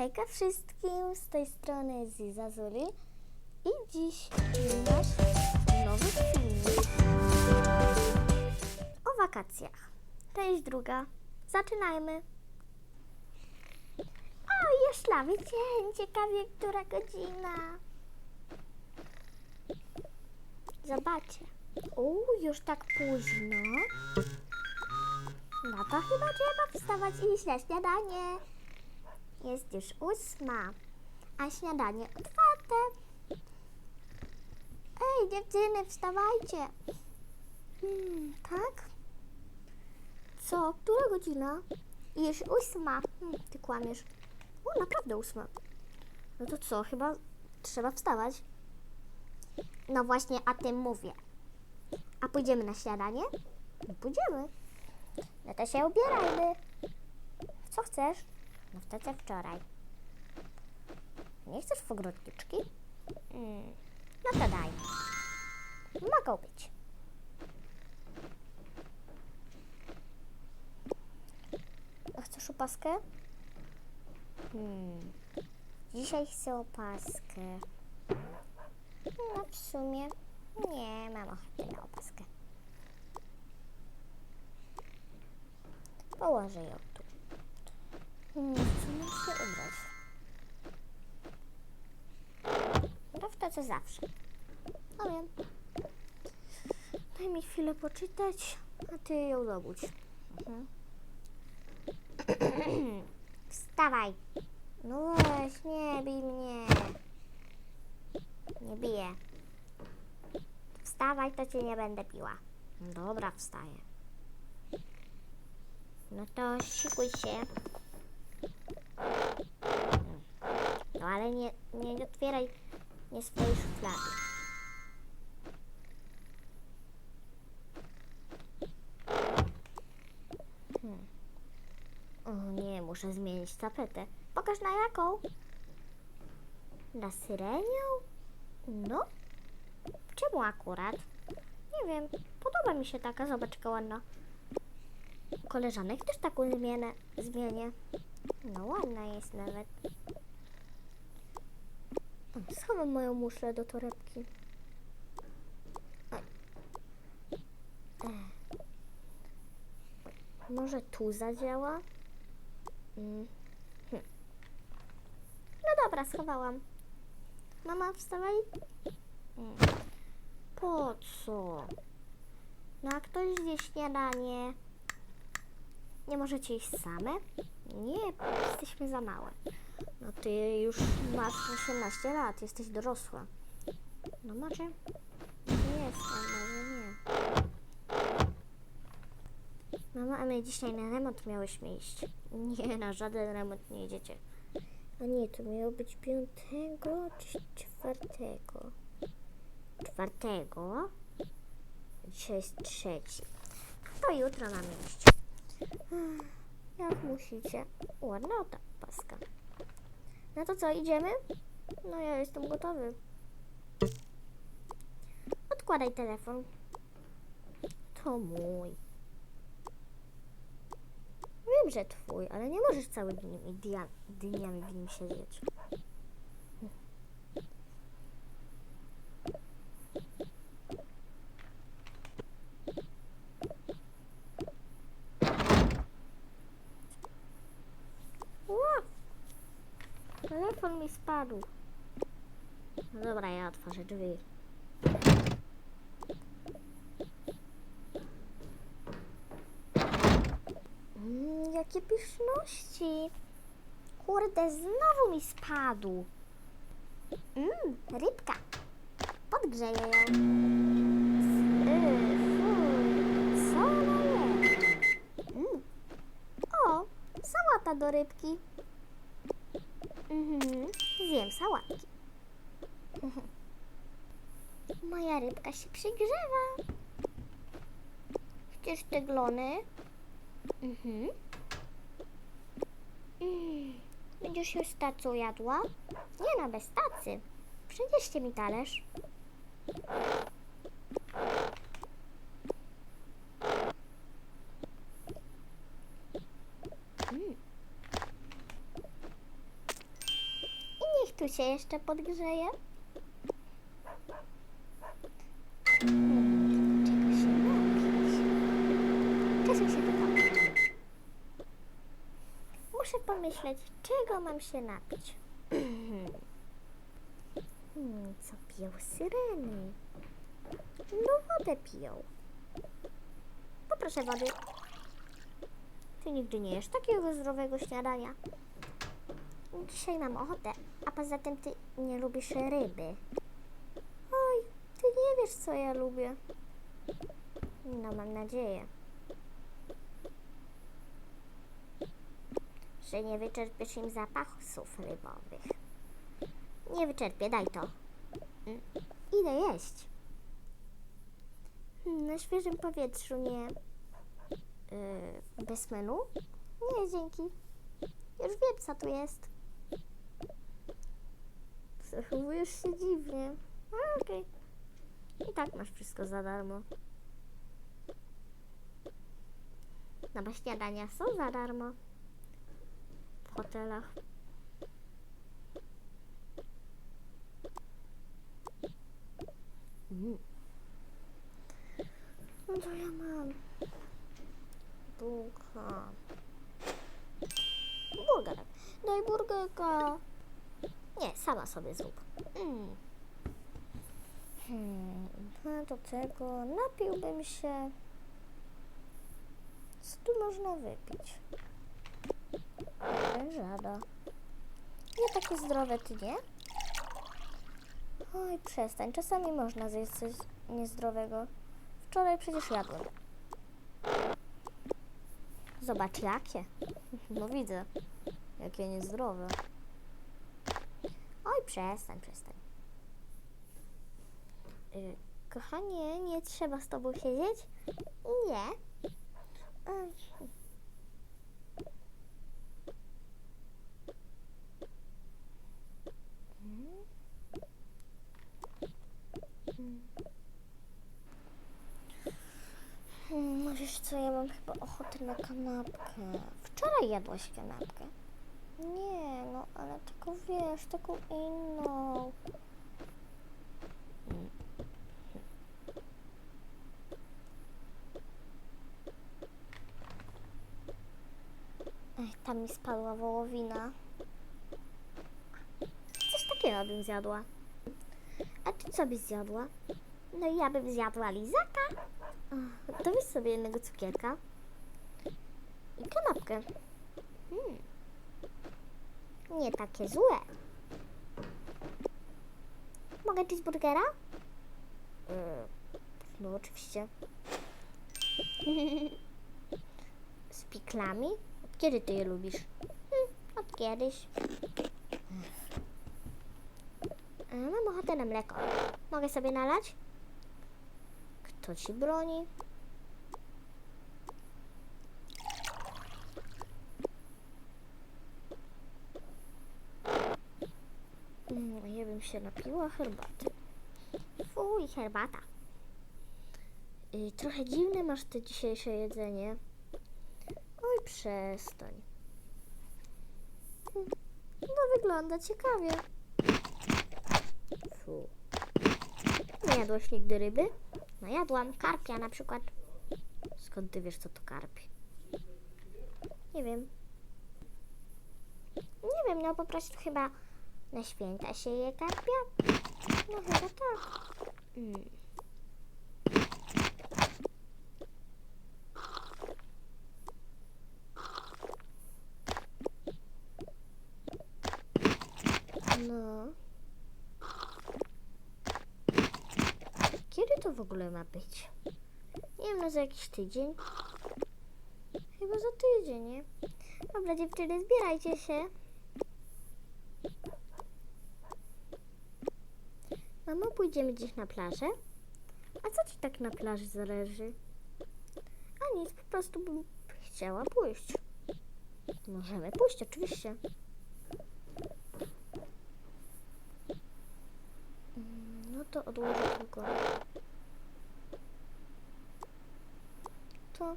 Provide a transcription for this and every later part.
Hejka wszystkim, z tej strony Ziza Zuli i dziś nasz nowy filmik o wakacjach. Część druga. Zaczynajmy. O, już lawy dzień, ciekawie która godzina. Zobaczcie. O, już tak późno. No to chyba trzeba wstawać i iść na śniadanie. Jest już ósma, a śniadanie otwarte. Ej, dziewczyny, wstawajcie. Hmm, tak? Co? Która godzina? Już ósma. Hmm, ty kłamiesz. O, naprawdę ósma. No to co, chyba trzeba wstawać. No właśnie o tym mówię. A pójdziemy na śniadanie? Pójdziemy. No to się ubierajmy. Co chcesz? No w co wczoraj. Nie chcesz pogródniczki? Mm. No to daj. Mogą być. A chcesz opaskę? Hmm. Dzisiaj chcę opaskę. No w sumie nie mam ochoty na opaskę. Położę ją mam się ubrać? To co zawsze. No wiem. Daj mi chwilę poczytać, a ty ją dobudź. Mhm. Wstawaj. No weź, nie bij mnie. Nie biję. Wstawaj, to cię nie będę piła. Dobra, wstaję. No to szykuj się. No ale nie, nie otwieraj nie swojej szuflady. Hmm. O nie, muszę zmienić tapetę. Pokaż na jaką? Na syrenią? No. Czemu akurat? Nie wiem. Podoba mi się taka. Zobacz, ładna. Koleżanek też taką zmianę, zmienię. No ładna jest nawet. Schowam moją muszlę do torebki. Ech. Może tu zadziała? Mm. Hm. No dobra, schowałam. Mama, wstawaj. Mm. Po co? No a ktoś zje śniadanie. Nie możecie iść same? Nie, jesteśmy za małe. No ty już masz 18 lat, jesteś dorosła. No może? Nie jestem, może nie. Mama, a my dzisiaj na remont miałyśmy iść. Nie, na żaden remont nie idziecie. A nie, to miało być piątego czy czwartego? Czwartego? Dzisiaj jest trzeci. To jutro mamy iść. Jak musicie. Ładna ta paska. No to co, idziemy? No ja jestem gotowy. Odkładaj telefon. To mój. Wiem, że twój, ale nie możesz całymi dnia, dniami w nim siedzieć. Ła! Telefon mi spadł. No dobra, ja otworzę drzwi. Mm, jakie pyszności. Kurde, znowu mi spadł. Mmm, rybka. Podgrzeję ją. Yy, co ona jest? Mm. O, sałata do rybki. Mhm, zjem sałatki. Mhm. Moja rybka się przygrzewa. Chcesz te glony? Mhm. Mm. Będziesz już tacą jadła? Nie no, bez tacy. Przynieście mi talerz. Mm. Tu się jeszcze podgrzeje. Hmm, czego się napić? Się. Muszę pomyśleć, czego mam się napić. Hmm, co piją syreny? No wodę piją. Poproszę wody. Ty nigdy nie jesz takiego zdrowego śniadania. Dzisiaj mam ochotę, a poza tym ty nie lubisz ryby. Oj, ty nie wiesz co ja lubię. No mam nadzieję. Że nie wyczerpiesz im zapachów rybowych. Nie wyczerpię, daj to. Mm, Idę jeść. Hmm, Na świeżym powietrzu nie. Yy, bez menu? Nie, dzięki. Już wiem, co tu jest. Zachowujesz się dziwnie. A, okej. I tak masz wszystko za darmo. No bo śniadania są za darmo. W hotelach. Mm. No to ja mam. Bułka. Burgerek. Daj burgerka. Nie, sama sobie zrób. Mm. Hmm, a do tego napiłbym się. Co tu można wypić? Żada. Nie takie zdrowe, ty nie? Oj, przestań. Czasami można zjeść coś niezdrowego. Wczoraj przecież jadłem. Zobacz jakie. No widzę. Jakie niezdrowe. Oj, przestań, przestań. Y, kochanie, nie trzeba z tobą siedzieć? Nie. Mm. Mm. Hmm, wiesz co, ja mam chyba ochotę na kanapkę. Wczoraj jadłaś kanapkę. Nie, no ale tylko wiesz, taką inną. Ej, tam mi spadła wołowina. Coś takiego bym zjadła. A ty co byś zjadła? No ja bym zjadła lizaka. To weź sobie jednego cukierka. I kanapkę. Nie takie złe. Mogę cheeseburgera? Yy, no oczywiście. Z piklami? Od kiedy ty je lubisz? Hmm, od kiedyś. A, mam ochotę na mleko. Mogę sobie nalać? Kto ci broni? Mm, ja bym się napiła herbaty. Fuj, herbata. Y, trochę dziwne masz te dzisiejsze jedzenie. Oj, przestań. No, wygląda ciekawie. Fu. Nie jadłaś nigdy ryby? No jadłam karpia na przykład. Skąd ty wiesz, co to karp? Nie wiem. Nie wiem, no po prostu chyba na święta się je karpia. No chyba tak. Mm. No. Kiedy to w ogóle ma być? Nie wiem, no za jakiś tydzień. Chyba za tydzień, nie? Dobra, dziewczyny, zbierajcie się. Mamo, pójdziemy gdzieś na plażę? A co ci tak na plaży zależy? A nic, po prostu bym chciała pójść. Możemy pójść, oczywiście. Mm, No to odłożę tylko. To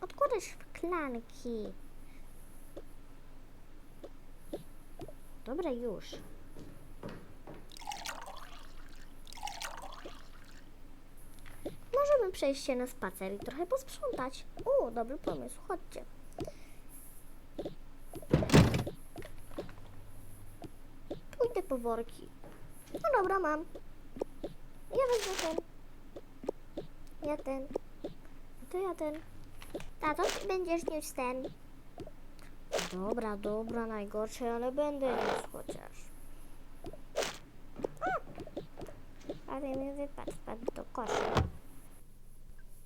odkładaj szklanki. Dobra, już. Możemy przejść się na spacer i trochę posprzątać. O, dobry pomysł, chodźcie. Pójdę po worki. No dobra, mam. Ja wezmę ten. Ja ten. To ja ten. Tato, ty będziesz niósł ten. Dobra, dobra, najgorsze, ale będę niósł chociaż. Ale mi wypadł, wpadł do kosza.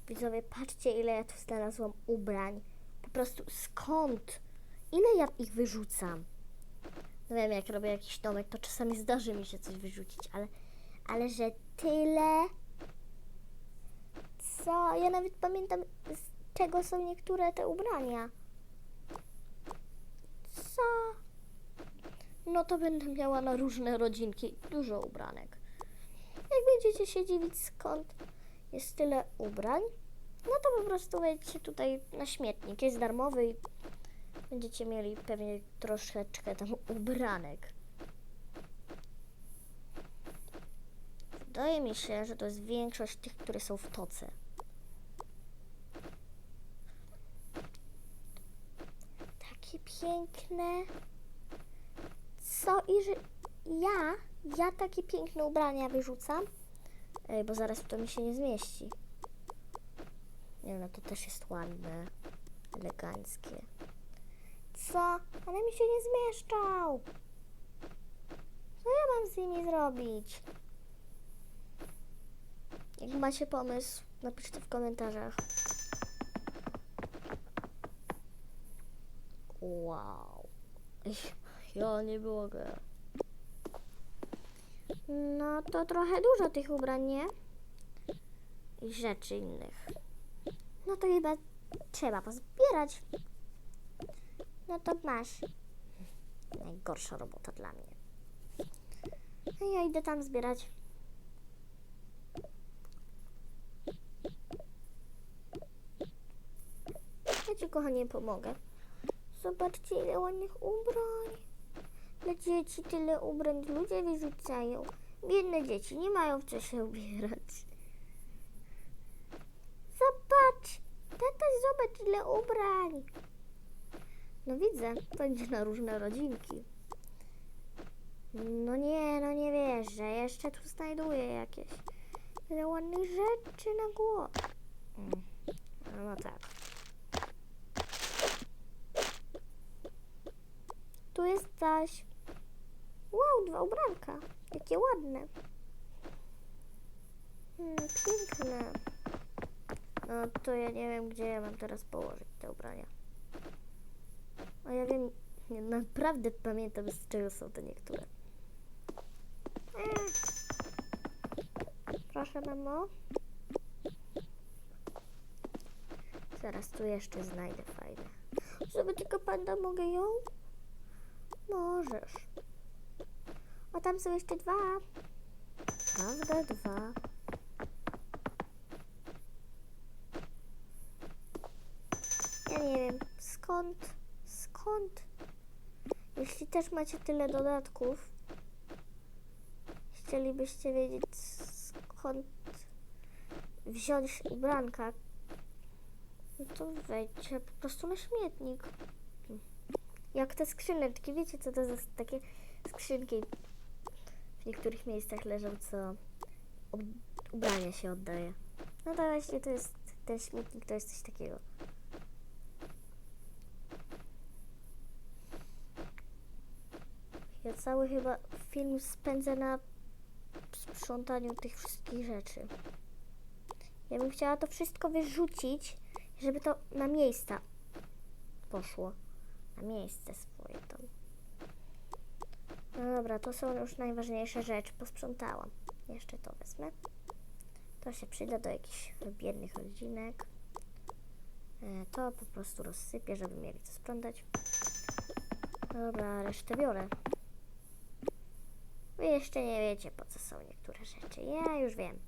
Widzowie, patrzcie ile ja tu znalazłam ubrań. Po prostu skąd? Ile ja ich wyrzucam? No wiem, jak robię jakiś domek, to czasami zdarzy mi się coś wyrzucić, ale, ale że tyle? Co? Ja nawet pamiętam, z czego są niektóre te ubrania. Co? No to będę miała na różne rodzinki dużo ubranek. Jak będziecie się dziwić, skąd jest tyle ubrań, no to po prostu wejdźcie tutaj na śmietnik. Jest darmowy i będziecie mieli pewnie troszeczkę tam ubranek. Wydaje mi się, że to jest większość tych, które są w toce. Takie piękne. Co i że ja, ja takie piękne ubrania wyrzucam? Ej, bo zaraz to mi się nie zmieści. Nie no, to też jest ładne, eleganckie. Co? Ale mi się nie zmieszczał. Co ja mam z nimi zrobić? Jak macie pomysł, napiszcie w komentarzach. Wow. Ja nie mogę. No to trochę dużo tych ubrań, nie? I rzeczy innych. No to chyba trzeba pozbierać. No to masz. Najgorsza robota dla mnie. A ja idę tam zbierać. Ja ci kochanie pomogę. Zobaczcie ile ładnych ubrań. Dzieci tyle ubrań ludzie wyrzucają. Biedne dzieci nie mają w co się ubierać. Zobacz! Tata, zobacz ile ubrań. No widzę, będzie na różne rodzinki. No nie, no nie wierzę. Jeszcze tu znajduję jakieś tyle ładnych rzeczy na głowę. Mm. No tak. Tu jest coś. Wow, dwa ubranka. Jakie ładne. Hmm, piękne. No to ja nie wiem, gdzie ja mam teraz położyć te ubrania. A ja wiem, nie, naprawdę pamiętam, z czego są te niektóre. Eee. Proszę, mamo. Zaraz tu jeszcze znajdę fajne. Żeby tylko panda mogę ją? Możesz. A tam są jeszcze dwa. Prawda? Dwa. Ja nie wiem, skąd, skąd? Jeśli też macie tyle dodatków, chcielibyście wiedzieć skąd wziąć ubranka, no to wejdźcie po prostu na śmietnik. Jak te skrzyneczki, wiecie co to za takie skrzynki niektórych miejscach leżą, co ubrania się oddaje. No to właśnie to jest, ten śmietnik to jest coś takiego. Ja cały chyba film spędzę na sprzątaniu tych wszystkich rzeczy. Ja bym chciała to wszystko wyrzucić, żeby to na miejsca poszło. Na miejsce swoje to. No dobra, to są już najważniejsze rzeczy. Posprzątałam. Jeszcze to wezmę. To się przyda do jakichś biednych rodzinek. E, To po prostu rozsypię, żeby mieli co sprzątać. Dobra, resztę biorę. Wy jeszcze nie wiecie, po co są niektóre rzeczy. Ja już wiem.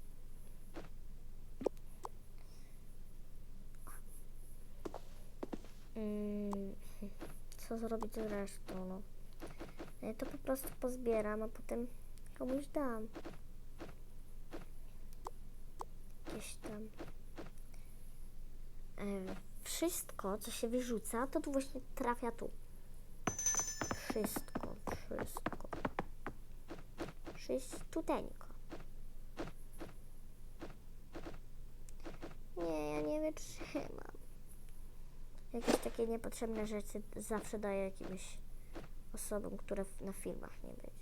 Mm, co zrobić z resztą? No. Ja to po prostu pozbieram, a potem komuś dam. Gdzieś tam. E, wszystko, co się wyrzuca, to tu właśnie trafia tu. Wszystko, wszystko. Wszystuteńko. Nie, ja nie wytrzymam. Jakieś takie niepotrzebne rzeczy zawsze daję jakimś osobom, które na filmach nie będzie.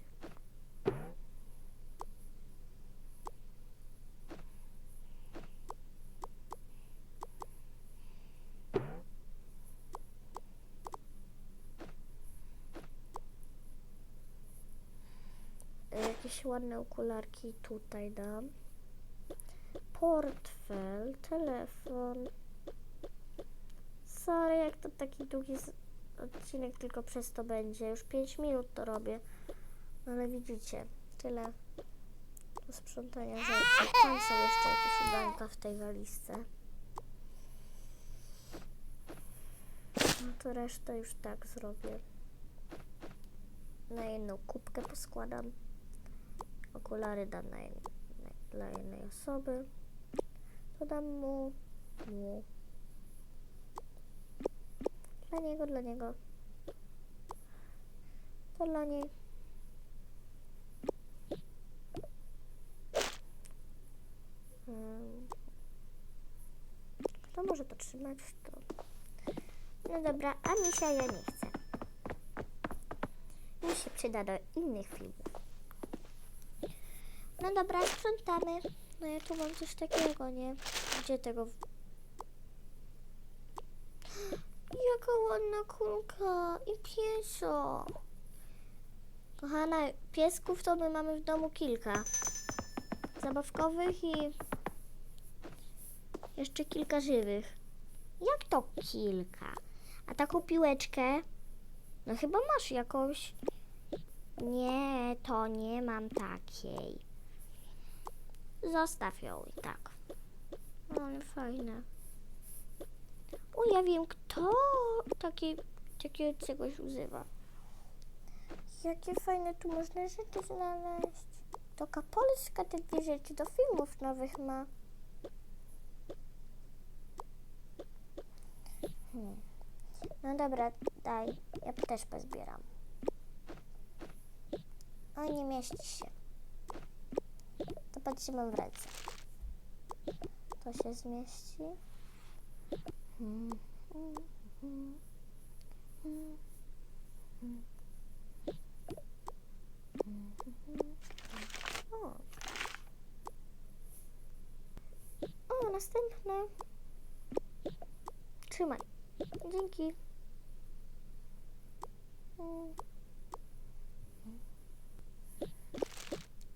Jakieś ładne okularki tutaj dam. Portfel, telefon. Sorry, jak to taki długi odcinek tylko przez to będzie. Już 5 minut to robię. No ale widzicie, tyle do sprzątania rzeczy. Tam są jeszcze jakieś ubranka w tej walizce. No to resztę już tak zrobię. Na jedną kubkę poskładam. Okulary dam na jed- na, dla jednej osoby. To dam mu, mu. Dla niego, dla niego. To dla niej. Mm. Kto może to trzymać? To... No dobra, a misia ja nie chcę. Mi się przyda do innych filmów. No dobra, sprzątamy. No ja tu mam coś takiego, nie? Gdzie tego... ładna kulka i piesio. Kochana, piesków to my mamy w domu kilka. Zabawkowych i jeszcze kilka żywych. Jak to kilka? A taką piłeczkę? No chyba masz jakąś. Nie, to nie mam takiej. Zostaw ją i tak. No, ale fajne. O, ja wiem, kto taki, takiego czegoś używa. Jakie fajne tu można rzeczy znaleźć. To Polska te dwie rzeczy do filmów nowych ma. Hmm. No dobra, daj. Ja też pozbieram. O, nie mieści się. To potrzymam w ręce. To się zmieści. Hmm, hmm, hmm, hmm, hmm. Mhm. O. o, następne. Trzymaj. Dzięki. Mm.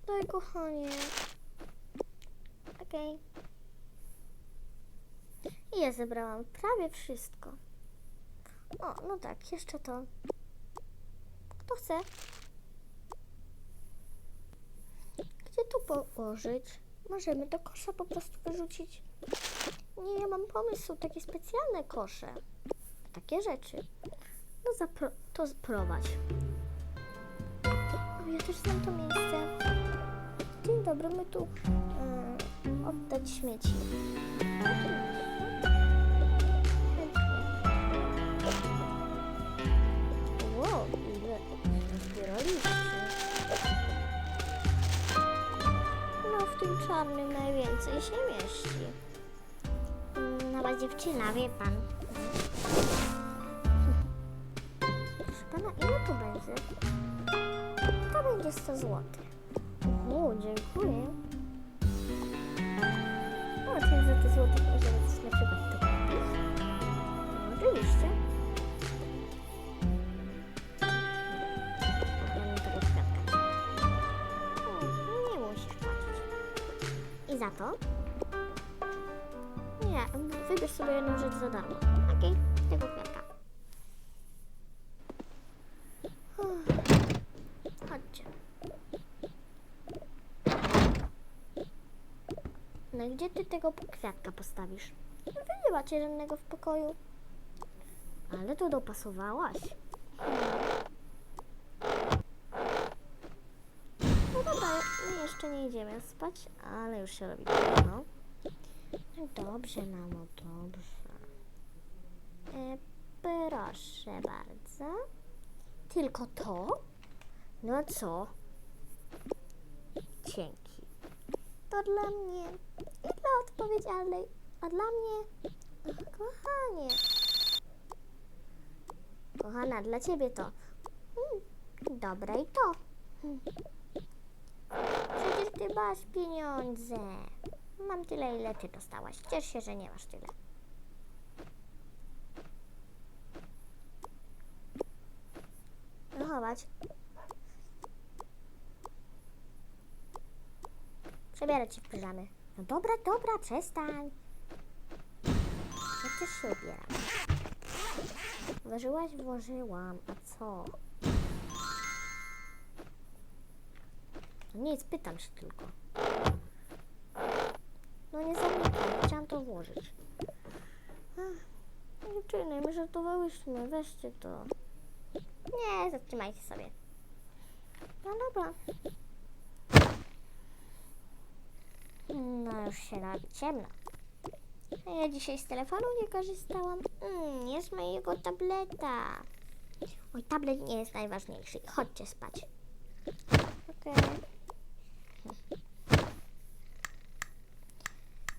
Daj, kochanie. Okej. I ja zebrałam prawie wszystko. O, no tak, jeszcze to. Kto chce? Gdzie tu położyć? Możemy do kosza po prostu wyrzucić. Nie, ja mam pomysł, takie specjalne kosze. Takie rzeczy. No zapro- to prowadź. Ja też znam to miejsce. Dzień dobry, my tu e, oddać śmieci. Tym czarnym najwięcej się mieści. Mm, Nowa dziewczyna, wie pan. Proszę pana, ile to będzie? To będzie 100 zł. O, dziękuję. O, czyli za te złote możemy coś na przykład tu kupić. No, oczywiście. To? Nie, wybierz sobie jedną rzecz za darmo. Okej, tego kwiatka. Chodźcie. No i gdzie ty tego kwiatka postawisz? Wy nie macie żadnego w pokoju. Ale to dopasowałaś. Jeszcze nie idziemy spać, ale już się robi późno. Dobrze, mamo, dobrze. E, proszę bardzo. Tylko to? No co? Dzięki. To dla mnie i dla odpowiedzialnej, a dla mnie, kochanie. Kochana, dla ciebie to. Mm, dobre i to. Mm. Przecież ty masz pieniądze. Mam tyle, ile ty dostałaś. Ciesz się, że nie masz tyle. Zachować. Przebierać się w piżamy. No dobra, dobra, przestań. Przecież się ubieram. Włożyłaś? Włożyłam. A co? No nic, pytam się tylko. No nie zamykaj, chciałam to włożyć. Ach, Dziewczyny, my żartowałyśmy, weźcie to. Nie, zatrzymajcie sobie. No dobra. No już się robi ciemno. Ja dzisiaj z telefonu nie korzystałam. Mm, jest mojego tableta. Oj, tablet nie jest najważniejszy. Chodźcie spać. Okej.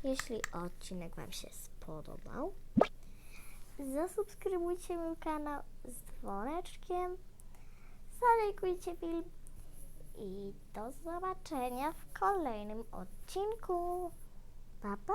Jeśli odcinek Wam się spodobał, zasubskrybujcie mój kanał z dzwoneczkiem, zalajkujcie film i do zobaczenia w kolejnym odcinku. Pa, pa!